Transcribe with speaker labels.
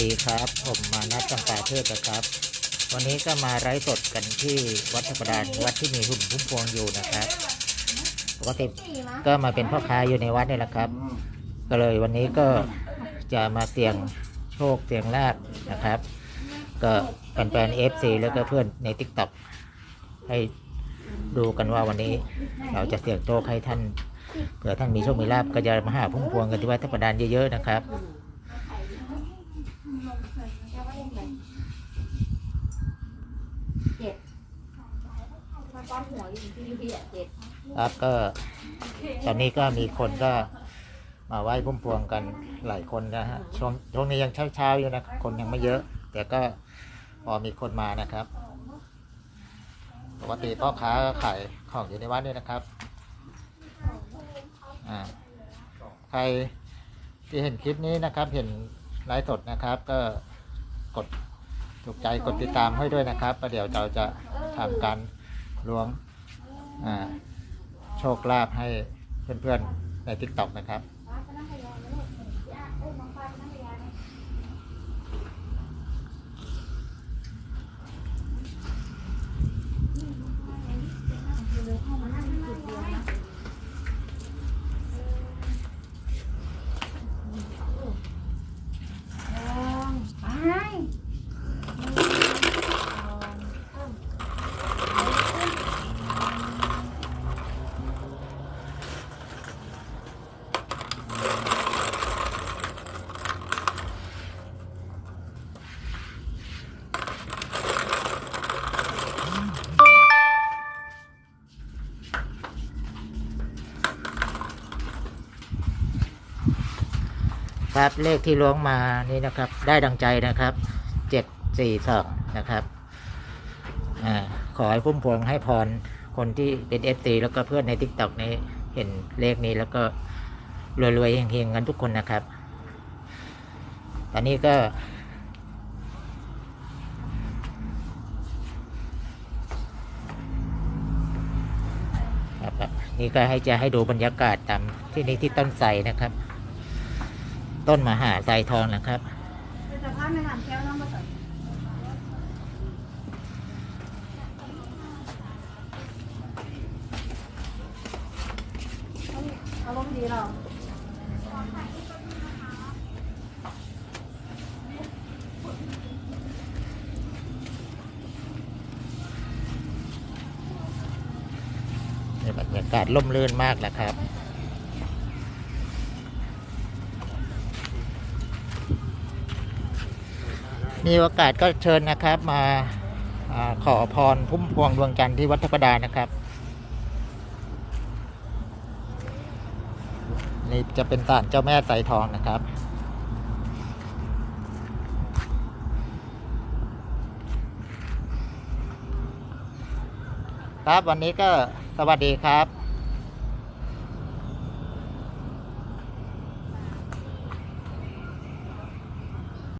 Speaker 1: ดีครับ ผมมานัดจำปาเทพนะครับ วันนี้ก็มาไร้สดกันที่วัดธรรมดานวัดที่มีหุ่นพุ่มพวงอยู่นะครับปกติก็มาเป็นพ่อค้าอยู่ในวัดนี่แหละครับ ก็เลยวันนี้ก็จะมาเสี่ยงโชคเสี่ยงลาบนะครับ ก็แฟนๆเอฟซีแล้วก็เพื่อนในทิกต็อกให้ดูกันว่าวันนี้เราจะเสี่ยงโชคให้ท่านเผื่อท่านมีโชคมีลาบก็จะมาหาพุ่มพวงกันที่วัดธรรมดานเยอะๆนะครับ
Speaker 2: เจ็ด มาก้อนหัวอยู่ที่พี่อะเจ็ด
Speaker 1: ครับก็ตอนนี้ก็มีคนก็มาไหว้พุ่มพวงกันหลายคนนะฮะช่วงช่วงนี้ยังเช้าๆอยู่นะคนยังไม่เยอะ แต่ก็พอมีคนมานะครับปกติพ่อค้าก็ขายของอยู่ในวัดด้วยนะครับอ่าใครที่เห็นคลิปนี้นะครับ เห็นไลฟ์สดนะครับ ก็กดถูกใจกดติดตามให้ด้วยนะครับประเดี๋ยวเราจะทำการ ล้วงโชคลาภให้เพื่อนๆในทิกตอกนะครับ ครับเลขที่ล้วงมานี่นะครับ ได้ดังใจนะครับเจ็ดสี่สองนะครับอ่าขอให้พุ่มพวงให้พรคนที่เป็นเอฟซีแล้วก็เพื่อนใน t ิ k t o k นี้เห็นเลขนี้แล้วก็รวยๆเฮงๆกันทุกคนนะครับ ตอนนี้ก็ครับนี่ก็ให้จะให้ดูบรรยากาศตามที่นี่ที่ต้นไทรนะครับ ต้นมหาไทรทองนะครับ
Speaker 2: อารมณ์ดีเรา
Speaker 1: บรรยากาศร่มรื่นมากนะครับ มีโอกาสก็เชิญนะครับมาอขอพรพุ่มพวงดวงจันทร์ที่วัดทัพปดานะครับ นี่จะเป็นศาลเจ้าแม่ไสรทองนะครับครับวันนี้ก็สวัสดีครับ